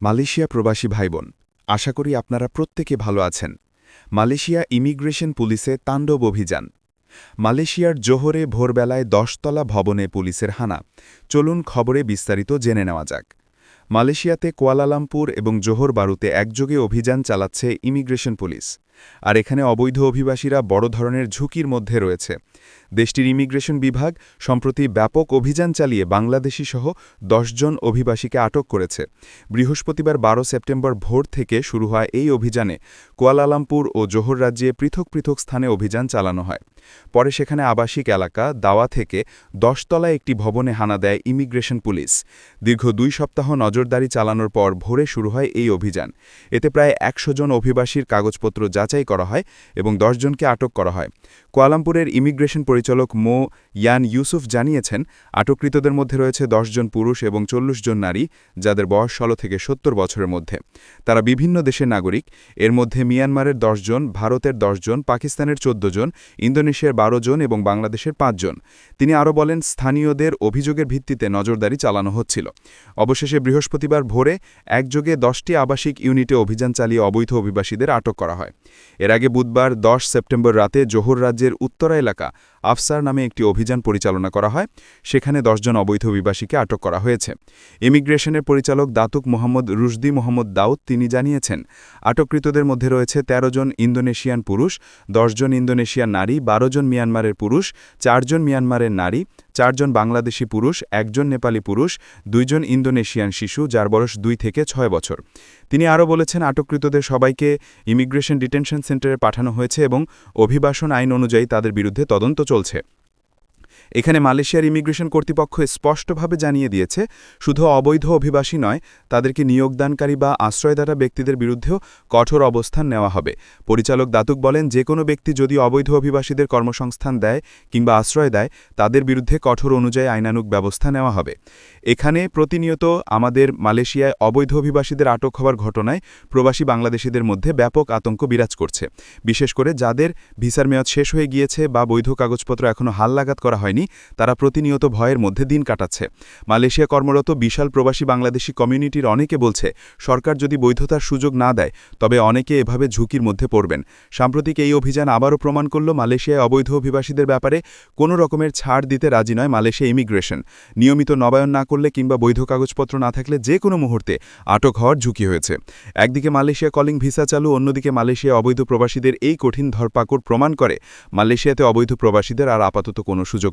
Malaysia প্রবাসী ভাইবোন, আশা করি আপনারা প্রত্যেকে ভালো আছেন। মালয়েশিয়া ইমিগ্রেশন পুলিশে তাণ্ডব অভিযান। মালয়েশিয়ার জোহরে ভোরবেলায় দশতলা ভবনে পুলিশের হানা। চলুন খবরে বিস্তারিত জেনে নেওয়া যাক। মালয়েশিয়াতে কোয়ালালামপুর এবং জোহর বারুতে একযোগে অভিযান চালাচ্ছে ইমিগ্রেশন পুলিশ। আর এখানে অবৈধ অভিবাসীরা বড় ধরনের ঝুঁকির মধ্যে রয়েছে। দেশটির ইমিগ্রেশন বিভাগ সম্প্রতি ব্যাপক অভিযান চালিয়ে বাংলাদেশি সহ জন অভিবাসীকে আটক করেছে। বৃহস্পতিবার বারো সেপ্টেম্বর ভোর থেকে শুরু হয় এই অভিযানে। কুয়ালালামপুর ও জোহর রাজ্যে পৃথক পৃথক স্থানে অভিযান চালানো হয়। পরে সেখানে আবাসিক এলাকা দাওয়া থেকে দশতলায় একটি ভবনে হানা দেয় ইমিগ্রেশন পুলিশ। দীর্ঘ দুই সপ্তাহ নজরদারি চালানোর পর ভোরে শুরু হয় এই অভিযান। এতে প্রায় একশো জন অভিবাসীর কাগজপত্র যাচাই করা হয় এবং জনকে আটক করা হয়। কোয়ালামপুরের ইমিগ্রেশন পরিচালক মো. ইয়ান ইউসুফ জানিয়েছেন, আটককৃতদের মধ্যে রয়েছে জন পুরুষ এবং চল্লিশ জন নারী, যাদের বয়স ষোলো থেকে সত্তর বছরের মধ্যে। তারা বিভিন্ন দেশের নাগরিক। এর মধ্যে মিয়ানমারের জন, ভারতের জন, পাকিস্তানের চোদ্দ জন, ইন্দোনেশিয়ার বারো জন এবং বাংলাদেশের জন। তিনি আরও বলেন, স্থানীয়দের অভিযোগের ভিত্তিতে নজরদারি চালানো হচ্ছিল। অবশেষে বৃহস্পতিবার ভোরে একযোগে দশটি আবাসিক ইউনিটে অভিযান চালিয়ে অবৈধ অভিবাসীদের আটক করা হয়। এর আগে বুধবার দশ সেপ্টেম্বর রাতে জোহর রাজ্যের উত্তরা এলাকা আফসার নামে একটি অভিযান পরিচালনা করা হয়, সেখানে দশজন অবৈধ অভিবাসীকে আটক করা হয়েছে। ইমিগ্রেশনের পরিচালক Datuk Mohammad Rushdi Mohammad Daud তিনি জানিয়েছেন, আটককৃতদের মধ্যে রয়েছে ১৩ জন ইন্দোনেশিয়ান পুরুষ দশজন ইন্দোনেশিয়ান নারী, বারো জন মিয়ানমারের পুরুষ চারজন মিয়ানমারের নারী চারজন বাংলাদেশি পুরুষ, একজন নেপালি পুরুষ, দুইজন ইন্দোনেশিয়ান শিশু, যার বয়স দুই থেকে ছয় বছর। তিনি আরও বলেছেন, আটককৃতদের সবাইকে ইমিগ্রেশন ডিটেনশন সেন্টারে পাঠানো হয়েছে এবং অভিবাসন আইন অনুযায়ী তাদের বিরুদ্ধে তদন্ত চলছে। এখানে মালয়েশিয়ার ইমিগ্রেশন কর্তৃপক্ষ স্পষ্টভাবে জানিয়ে দিয়েছে, শুধু অবৈধ অভিবাসী নয়, তাদেরকে নিয়োগদানকারী বা আশ্রয়দাতা ব্যক্তিদের বিরুদ্ধেও কঠোর অবস্থান নেওয়া হবে। পরিচালক দাতুক বলেন, যে কোনো ব্যক্তি যদি অবৈধ অভিবাসীদের কর্মসংস্থান দেয় কিংবা আশ্রয় দেয়, তাদের বিরুদ্ধে কঠোর অনুযায়ী আইনানুক ব্যবস্থা নেওয়া হবে। এখানে প্রতিনিয়ত আমাদের মালয়েশিয়ায় অবৈধ অভিবাসীদের আটক হওয়ার ঘটনায় প্রবাসী বাংলাদেশিদের মধ্যে ব্যাপক আতঙ্ক বিরাজ করছে। বিশেষ করে যাদের ভিসার মেয়াদ শেষ হয়ে গিয়েছে বা বৈধ কাগজপত্র এখনও হাললাগাত করা হয়নি তারা প্রতিনিয়ত ভয়ের মধ্যে দিন কাটাচ্ছে। মালয়েশিয়া কর্মরত বিশাল প্রবাসী বাংলাদেশি কমিউনিটির অনেকে বলছে, সরকার যদি বৈধতার সুযোগ না দেয়, তবে অনেকে এভাবে ঝুঁকির মধ্যে পড়বেন। সাম্প্রতিক এই অভিযান আবারও প্রমাণ করল মালয়েশিয়ায় অবৈধ অভিবাসীদের ব্যাপারে কোনো রকমের ছাড় দিতে রাজি নয় মালয়েশিয়া ইমিগ্রেশন। নিয়মিত নবায়ন না করলে কিংবা বৈধ কাগজপত্র না থাকলে যে কোনো মুহূর্তে আটক হওয়ার ঝুঁকি হয়েছে। একদিকে মালয়েশিয়া কলিং ভিসা চালু, অন্যদিকে মালয়েশিয়া অবৈধ প্রবাসীদের এই কঠিন ধরপাকড় প্রমাণ করে, মালয়েশিয়াতে অবৈধ প্রবাসীদের আর আপাতত কোনো সুযোগ